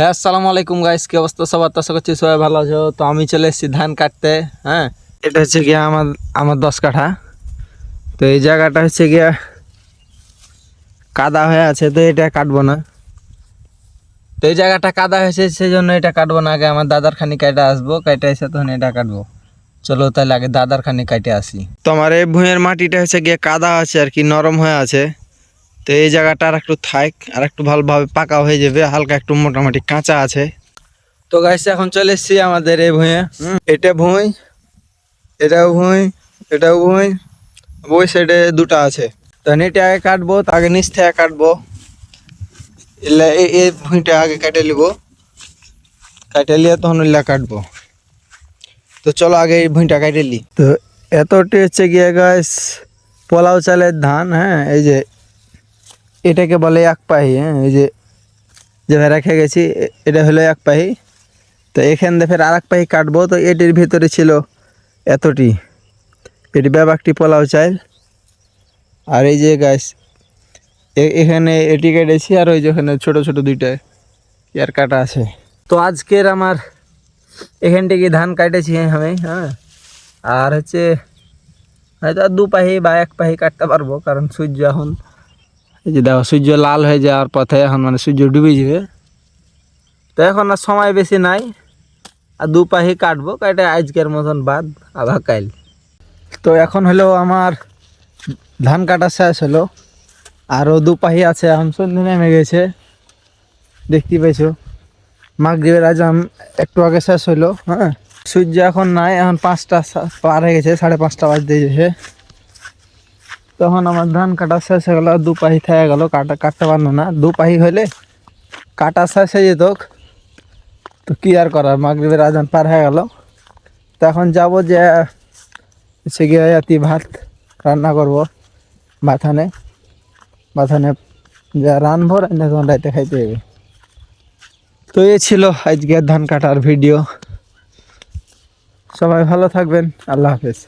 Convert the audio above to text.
হ্যাঁ আসসালামু আলাইকুম গাইস কি অবস্থা সবার? আশা করছি সবাই ভালো আছো। তো আমি চলে এসেছি ধান কাটতে হ্যাঁ? এটা হচ্ছে গিয়ে আমার আমার দশ কাঠা। তো এই জায়গাটা হচ্ছে গিয়ে কাদা হয়ে আছে, তো এটা কাটবো না। তো এই জায়গাটা কাদা হয়েছে সেই জন্য এটা কাটবো না। আগে আমার দাদার খানি কাটে আসব কাটে এসে তখন এটা কাটবো। চলো তাহলে আগে দাদার খানি কাটে আসি। তোমার এই ভুঁয়ের মাটিটা হচ্ছে গিয়ে কাদা আছে আর কি, নরম হয়ে আছে। তো এই জায়গাটা আর একটু থাক আর একটু ভালোভাবে পাকা হয়ে যাবে হালকা একটু মোটামুটি কাঁচা আছে। তো গাইস এখন চলে এসছি আমাদের এই ভুঁয়ে এটা ভুঁই এটাও ভুঁই এটাও ভুঁই ওই সাইডে দুটো আছে। তো এটা আগে কাটবো তো আগে নিচ থেকে কাটবো। এলে এই- এই ভুঁইটা আগে কেটে নিবো। কেটে নিয়ে তখন ওইলা কাটবো। তো চলো আগে এই ভুঁইটা কেটে নি তো এতটি হচ্ছে গিয়ে গাছ পোলাও চালের ধান হ্যাঁ এই যে এটাকে বলে এক পাহি হ্যাঁ? এই যে, যেভাবে রেখে গেছি এটা হলো এক পাহি তো এখান দিয়ে ফের আর এক পাহি কাটবো। তো এটির ভিতরে ছিল এতটি। এটি ব্যাপারটি পোলাও চাল। আর এই যে গাছ এখানে এটি কেটেছি, আর ওই যে ওখানে ছোটো ছোটো দুইটা ইয়ার কাটা আছে। তো আজকের আমার এখান থেকে ধান কাটেছি আমি হ্যাঁ? আর হচ্ছে, হয়তো আর দু পাহি বা এক পাহি কাটতে পারব, কারণ সূর্য এখন এই যে দেখো, সূর্য লাল হয়ে যাওয়ার পথে এখন মানে সূর্য ডুবে যাবে। তো এখন আর সময় বেশি নাই, আর দু পাহি কাটবো, কাটে আজকের মতন বাদ, আবার কাইল তো এখন হলো আমার ধান কাটা শেষ হলো আরও দু পাহি আছে, এখন সন্ধ্যে নেমে গেছে। দেখতে পাইছো, মাগরীবের আজাম একটু আগে শেষ হলো হ্যাঁ? সূর্য এখন নাই, এখন পাঁচটা পার হয়ে গেছে, সাড়ে পাঁচটা বাজতে গেছে। তখন আমার ধান কাটা শেষ হয়ে গেল দু পাহি থেকে গেল, কাটা কাটতে পারল না। দু পাহি হলে কাটা শেষ হয়ে যেত। তো কী আর করার, মাগরীবের আজান পার হয়ে গেল। তো এখন যাব যে সে গিয়ে রাতি ভাত রান্না করব বাথানে। বাথানে যা রানবো রান্না তখন রাইতে খাইতে হবে তো এ ছিল আজকের ধান কাটার ভিডিও। সবাই ভালো থাকবেন। আল্লাহ হাফেজ।